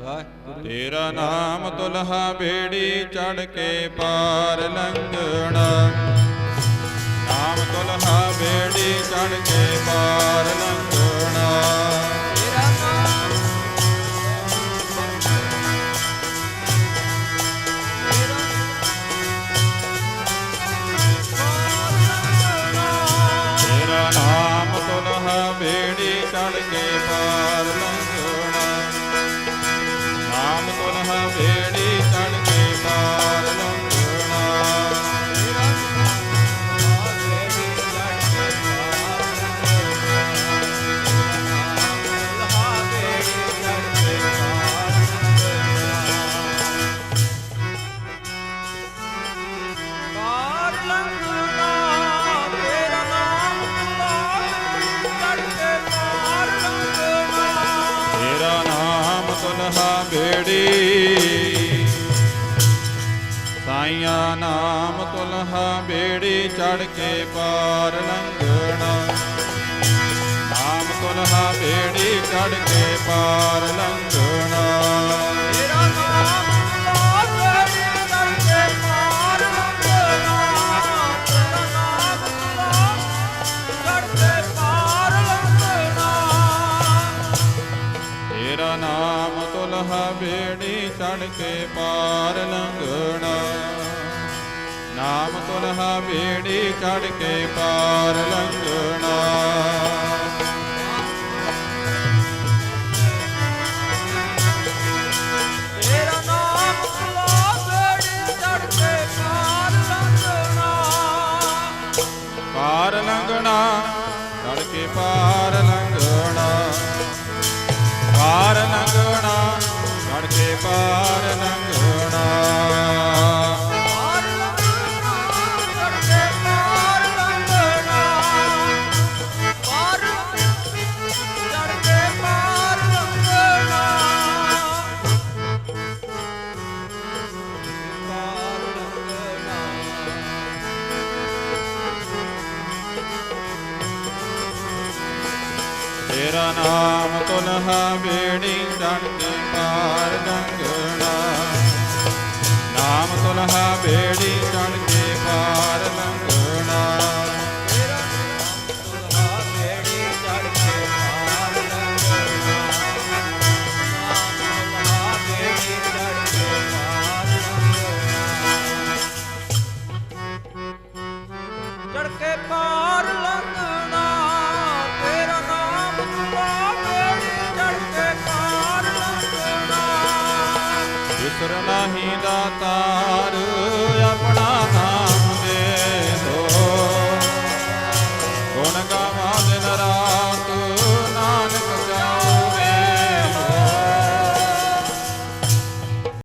ਤੇਰਾ ਨਾਮ ਤੁਲਹਾ ਬੇੜੀ ਚੜ ਕੇ ਪਾਰ ਲੰਘਣਾ। ਨਾਮ ਤੁਲਹਾ ਬੇੜੀ ਚੜ ਕੇ ਪਾਰ ਲੰਘਣਾ। ਤੇਰਾ ਨਾਮ। ਤੇਰਾ ਨਾਮ ਤੁਲਹਾ ਬੇੜੀ ਚੜ ਕੇ ਪਾਰ ਨਾਮ ਤੁਲਹਾ ਬੇੜੀ। ਸਾਈਆਂ ਨਾਮ ਤੁਲਹਾ ਬੇੜੀ ਚੜ ਕੇ ਪਾਰ ਲੰਘਣਾ। ਨਾਮ ਤੁਲਹਾ ਬੇੜੀ ਚੜ ਕੇ ਪਾਰ ਲੰਘਣਾ ਬੇੜੀ ਚੜ ਕੇ ਪਾਰ ਲੰਘਣਾ। ਨਾਮ ਤੁਲਹਾ ਬੇੜੀ ਚੜ ਕੇ ਪਾਰ ਲੰਘਣਾ। ਪਾਰ ਲੰਘਣਾ। ਪਾਰ ਲੰਘਣਾ ਚੜ ਕੇ ਪਾਰ ਪਾਰ ਲੰਘਣਾ। ਤੇਰਾ ਨਾਮ ਤੁਲਹਾ ਬੇੜੀ ਚੜ ਨਾਮ ਤੁਲਹਾ ਬੇੜੀ ਚੜ ਕੇ ਪਾਰ ਲੰਘਣਾ। ਚੜ ਕੇ ਪਾਰ ਸਰਨਾਹੀ ਦਾਤਾਰ